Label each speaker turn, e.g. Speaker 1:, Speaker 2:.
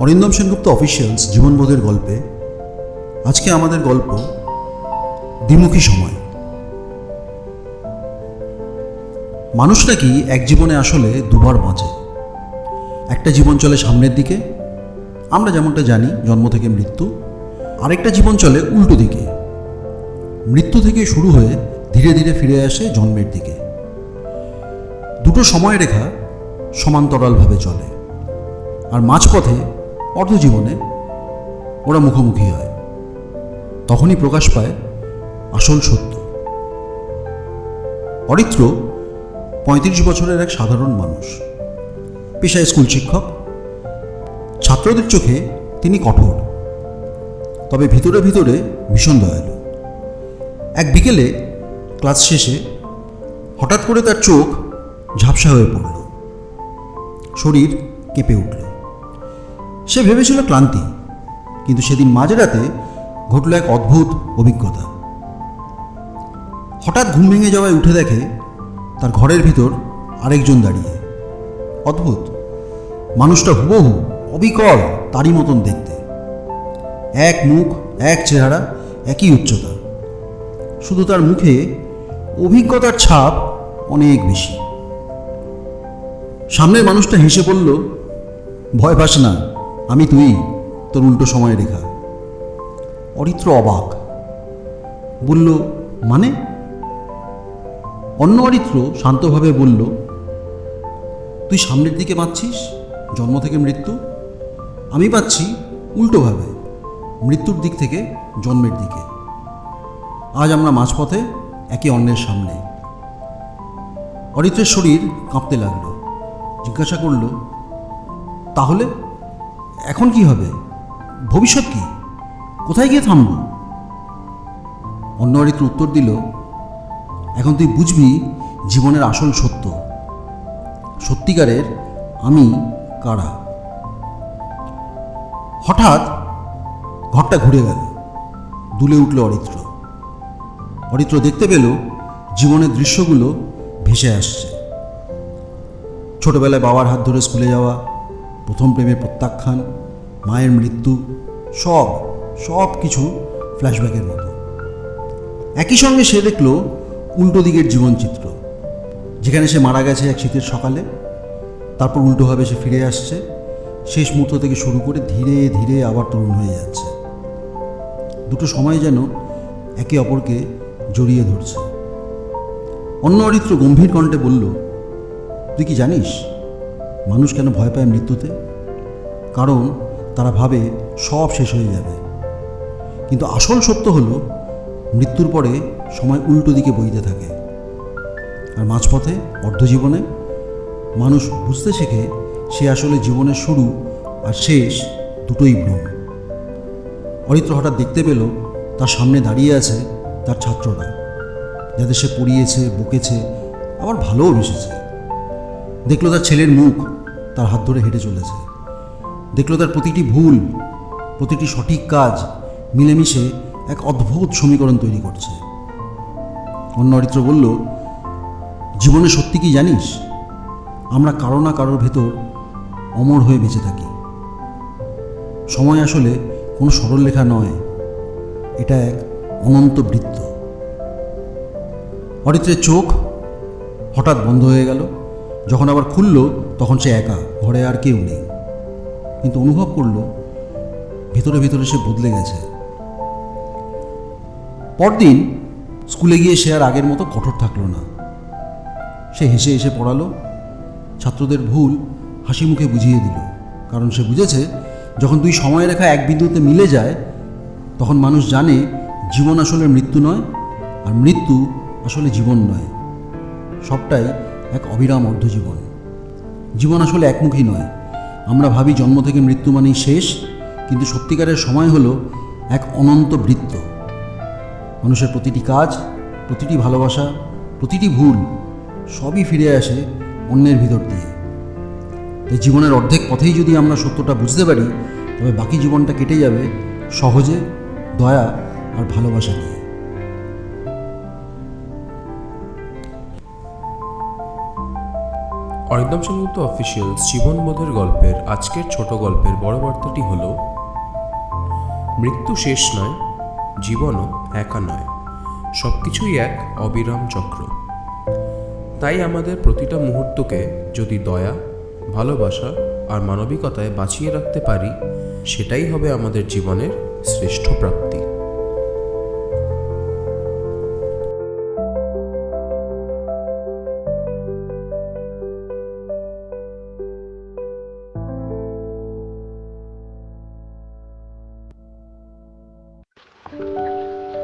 Speaker 1: Arindam Sengupta officials জীবনবোধের গল্পে, আজকে আমাদের গল্প দ্বিমুখী সময়। মানুষ নাকি এক জীবনে আসলে দুবার বাঁচে? একটা জীবন চলে সামনের দিকে, আমরা যেমনটা জানি জন্ম থেকে মৃত্যু, আরেকটা জীবন চলে উল্টো দিকে। মৃত্যু থেকে শুরু হয়ে ধীরে ধীরে ফিরে আসে জন্মের দিকে। দুটো সময় রেখা সমান্তরালভাবে চলে। আর মাঝপথে অর্ধজীবনে ওরা মুখোমুখি হয়। তখনই প্রকাশ পায় আসল সত্য। অরিত্র পঁয়ত্রিশ বছরের এক সাধারণ মানুষ। পেশায় স্কুল শিক্ষক। ছাত্রদের চোখে তিনি কঠোর। তবে ভিতরে ভিতরে ভীষণ দয়ালু। এক বিকেলে ক্লাস শেষে হঠাৎ করে তার চোখ ঝাপসা হয়ে পড়ল। শরীর কেঁপে উঠল। সে ভেবেছিল ক্লান্তি, কিন্তু সেদিন মাঝরাতে ঘটল এক অদ্ভুত অভিজ্ঞতা। হঠাৎ ঘুম ভেঙে যাওয়ায় উঠে দেখে তার ঘরের ভিতর আরেকজন দাঁড়িয়ে। অদ্ভুত, মানুষটা হুবহু অবিকল তারই মতন দেখতে। এক মুখ, এক চেহারা, একই উচ্চতা। শুধু তার মুখে অভিজ্ঞতার ছাপ অনেক বেশি। সামনের মানুষটা হেসে বলল, ভয় পাস না আমি তুই, তোর উল্টো সময় রেখা। অরিত্র অবাক। বলল মানে? অন্য অরিত্র শান্তভাবে বলল, তুই সামনের দিকে পাচ্ছিস জন্ম থেকে মৃত্যু? আমি পাচ্ছি উল্টোভাবে, মৃত্যুর দিক থেকে জন্মের দিকে। আজ আমরা মাঝপথে একে অন্যের সামনে। অরিত্রের শরীর কাঁপতে লাগল। জিজ্ঞাসা করল, তাহলে? এখন কি হবে? ভবিষ্যৎ কি? কোথায় গিয়ে থামব? অন্য অরিত্র উত্তর দিল, এখন তুই বুঝবি জীবনের আসল সত্য। সত্যিকারের আমি কারা? হঠাৎ ঘরটা ঘুরে গেল, দুলে উঠল অরিত্র। অরিত্র দেখতে পেল জীবনের দৃশ্যগুলো ভেসে আসছে। ছোটবেলায় বাবার হাত ধরে স্কুলে যাওয়া প্রথম প্রেমের প্রত্যাখ্যান, মায়ের মৃত্যু, সব সব কিছু ফ্ল্যাশব্যাকের মতো। একই সঙ্গে সে দেখল উল্টো দিকের জীবনচিত্র, যেখানে সে মারা গেছে এক শীতের সকালে। তারপর উল্টোভাবে সে ফিরে আসছে। শেষ মুহূর্ত থেকে শুরু করে ধীরে ধীরে আবার তরুণ হয়ে যাচ্ছে। দুটো সময় যেন একে অপরকে জড়িয়ে ধরছে। অন্য অরিত্র গম্ভীর কণ্ঠে বলল, তুই কি জানিস মানুষ কেন ভয় পায় মৃত্যুতে? কারণ তারা ভাবে সব শেষ হয়ে যাবে। কিন্তু আসল সত্য হলো, মৃত্যুর পরে সময় উল্টো দিকে বইতে থাকে। আর মাঝপথে অর্ধজীবনে মানুষ বুঝতে শেখে, সে আসলে জীবনের শুরু আর শেষ দুটোই ভ্রম অরিত্র হঠাৎ দেখতে পেল, তার সামনে দাঁড়িয়ে আছে তার ছাত্ররা, যাদের সে পড়িয়েছে, বকেছে, আবার ভালোও বেসেছে দেখল তার ছেলের মুখ, তার হাত ধরে হেঁটে চলেছে। দেখল তার প্রতিটি ভুল, প্রতিটি সঠিক কাজ মিলেমিশে এক অদ্ভুত সমীকরণ তৈরি করছে। অন্য অরিত্র বলল, জীবনে সত্যি কি জানিস? আমরা কারও না কারোর ভেতর অমর হয়ে বেঁচে থাকি। সময় আসলে কোনো সরল লেখা নয়, এটা এক অনন্ত বৃত্ত। অরিত্রের চোখ হঠাৎ বন্ধ হয়ে গেল। যখন আবার খুলল, তখন সে একা, ঘরে আর কেউ নেই। কিন্তু অনুভব করল, ভিতরে ভিতরে সে বদলে গেছে। পরদিন স্কুলে গিয়ে সে আর আগের মতো কঠোর থাকল না। সে হেসে হেসে পড়ালো, ছাত্রদের ভুল হাসি মুখে বুঝিয়ে দিল। কারণ সে বুঝেছে, যখন দুই সময় রেখা এক বিন্দুতে মিলে যায়, তখন মানুষ জানে জীবন আসলে মৃত্যু নয়, আর মৃত্যু আসলে জীবন নয়। সবটাই এক অবিরাম অর্ধজীবন। জীবন আসলে একমুখী নয়। আমরা ভাবি জন্ম থেকে মৃত্যু মানেই শেষ, কিন্তু সত্যিকারের সময় হলো এক অনন্ত বৃত্ত। মানুষের প্রতিটি কাজ, প্রতিটি ভালোবাসা, প্রতিটি ভুল সবই ফিরে আসে অন্যের ভিতর দিয়ে। তাই জীবনের অর্ধেক পথেই যদি আমরা সত্যটা বুঝতে পারি, তবে বাকি জীবনটা কেটে যাবে সহজে, দয়া আর ভালোবাসা নিয়ে।
Speaker 2: অরিন্দম সেনগুপ্ত অফিসিয়াল জীবনবোধের গল্পের আজকের ছোট গল্পের বড় বার্তাটি হল, মৃত্যু শেষ নয়, জীবনও একা নয় সব কিছুই এক অবিরাম চক্র। তাই আমাদের প্রতিটা মুহূর্তকে যদি দয়া, ভালোবাসা আর মানবিকতায় বাঁচিয়ে রাখতে পারি, সেটাই হবে আমাদের জীবনের শ্রেষ্ঠ প্রাপ্তি।